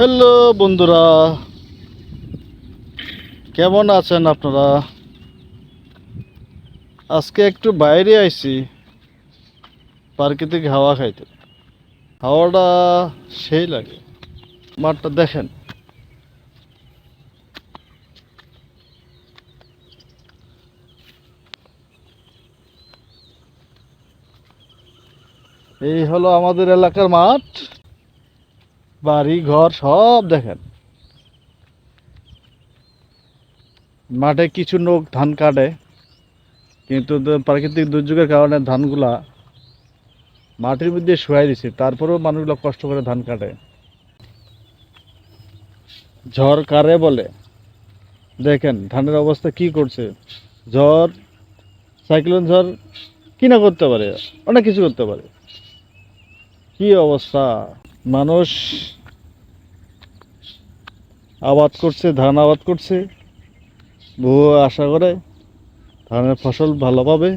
Hello বন্ধুরা। কেমন আছেন আপনারা? আজকে একটু বাইরে আইছি। প্রাকৃতিক হাওয়া খাইতে। হাওয়াটা সেই লাগে। মাঠটা দেখেন। এই হলো আমাদের এলাকার মাঠ। বাড়ি, ঘর সব দেখেন। মাঠে কিছু লোক ধান কাটে, কিন্তু প্রাকৃতিক দুর্যোগের কারণে ধানগুলা মাটির মধ্যে শুয়াই দিছে। তারপরেও মানুষগুলো কষ্ট করে ধান কাটে। ঝড় কারে বলে? দেখেন, ধানের অবস্থা কি করছে? ঝড়, সাইক্লোন ঝড় কি না করতে পারে? অনেক কিছু করতে পারে। কি অবস্থা? মানুষ আবাদ করছে, ধান আবাদ করছে বহু আশা করে ধানের ফসল ভালো পাবে।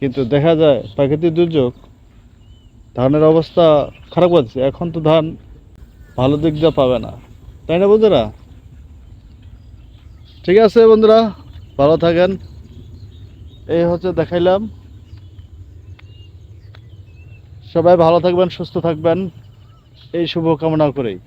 কিন্তু দেখা যায় প্রাকৃতিক দুর্যোগ, ধানের অবস্থা খারাপ হচ্ছে এখন তো ধান ভালো দিক দিয়ে পাবে না। তাই না বন্ধুরা? ঠিক আছে বন্ধুরা, ভালো থাকেন। এই হচ্ছে দেখাইলাম। সবাই ভালো থাকবেন, সুস্থ থাকবেন। এই শুভ কামনা করেই।